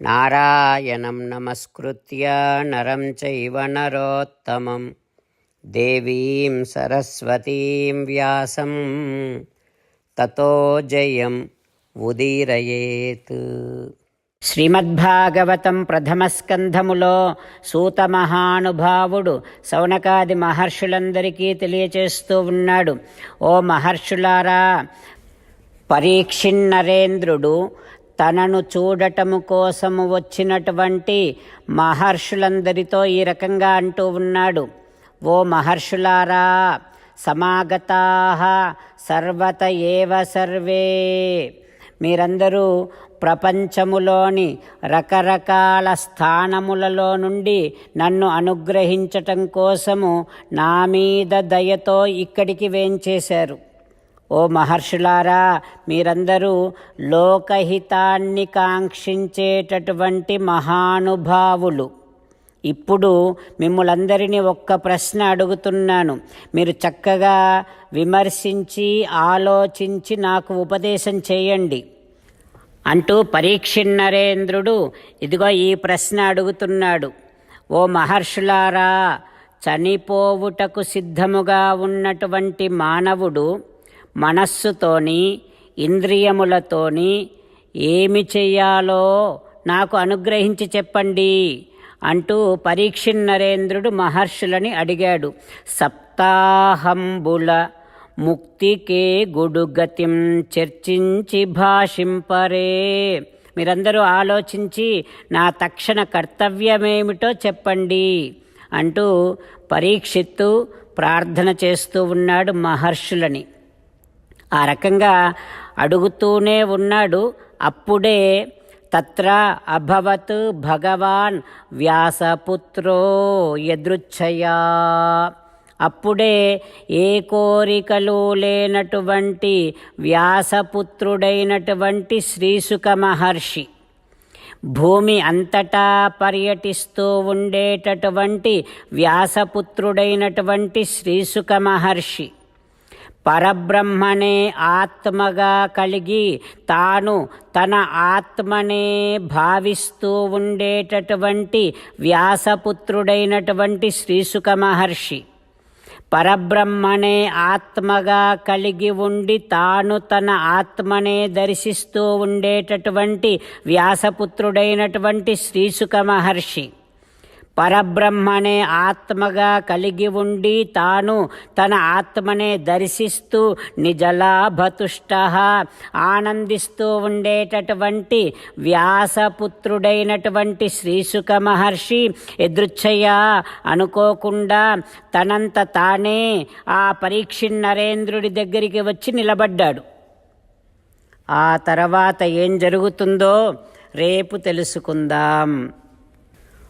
నారాయణం నమస్కృత్య నరం చైవ నరోత్తమం దేవీం సరస్వతీం వ్యాసం తతో జయం ఉదీరయేత్ శ్రీమద్భాగవతం ప్రథమస్కంధములో సూతమహానుభావుడు సూత మహానుభావుడు సౌనకాది మహర్షులందరికీ తెలియచేస్తూ ఉన్నాడు. ఓ మహర్షులారా పరీక్షిన్నరేంద్రుడు తనను చూడటము కోసము వచ్చినటువంటి మహర్షులందరితో ఈ రకంగా అంటూ ఉన్నాడు. ఓ మహర్షులారా సమాగతా సర్వత ఏవ సర్వే. మీరందరూ ప్రపంచములోని రకరకాల స్థానములలో నుండి నన్ను అనుగ్రహించటం కోసము నా మీద దయతో ఇక్కడికి వేంచేశారు. ఓ మహర్షులారా మీరందరూ లోకహితాన్ని కాంక్షించేటటువంటి మహానుభావులు. ఇప్పుడు మిమ్మలందరినీ ఒక్క ప్రశ్న అడుగుతున్నాను. మీరు చక్కగా విమర్శించి ఆలోచించి నాకు ఉపదేశం చేయండి. అంటూ పరీక్షిన్నరేంద్రుడు ఇదిగో ఈ ప్రశ్న అడుగుతున్నాడు. ఓ మహర్షులారా చనిపోవుటకు సిద్ధముగా ఉన్నటువంటి మానవుడు మనస్సుతోని ఇంద్రియములతోని ఏమి చెయ్యాలో నాకు అనుగ్రహించి చెప్పండి అంటూ పరీక్షిన్నరేంద్రుడు మహర్షులని అడిగాడు. సప్తాహంబుల ముక్తికే గుడుగతిం చర్చించి భాషింపరే. మీరందరూ ఆలోచించి నా తక్షణ కర్తవ్యమేమిటో చెప్పండి అంటూ పరీక్షిత్తు ప్రార్థన చేస్తూ ఉన్నాడు మహర్షులని. ఆ రకంగా అడుగుతూనే ఉన్నాడు. అప్పుడే తత్ర అభవత్ భగవాన్ వ్యాసపుత్రో ఎదృచ్ఛయా అప్పుడే ఏ కోరికలు లేనటువంటి వ్యాసపుత్రుడైనటువంటి శ్రీసుక మహర్షి భూమి అంతటా పర్యటిస్తూ ఉండేటటువంటి వ్యాసపుత్రుడైనటువంటి శ్రీసుక మహర్షి పరబ్రహ్మనే ఆత్మగా కలిగి తాను తన ఆత్మనే భావిస్తూ ఉండేటటువంటి వ్యాసపుత్రుడైనటువంటి శ్రీసుక మహర్షి పరబ్రహ్మనే ఆత్మగా కలిగి ఉండి తాను తన ఆత్మనే దర్శిస్తూ ఉండేటటువంటి వ్యాసపుత్రుడైనటువంటి శ్రీసుక మహర్షి పరబ్రహ్మనే ఆత్మగా కలిగి ఉండి తాను తన ఆత్మనే దర్శిస్తూ నిజలాభతుష్ట. ఆనందిస్తూ ఉండేటటువంటి వ్యాసపుత్రుడైనటువంటి శ్రీసుక మహర్షి ఎదృచ్ఛయ్య అనుకోకుండా తనంత తానే ఆ పరీక్షిన్నరేంద్రుడి దగ్గరికి వచ్చి నిలబడ్డాడు. ఆ తర్వాత ఏం జరుగుతుందో రేపు తెలుసుకుందాం.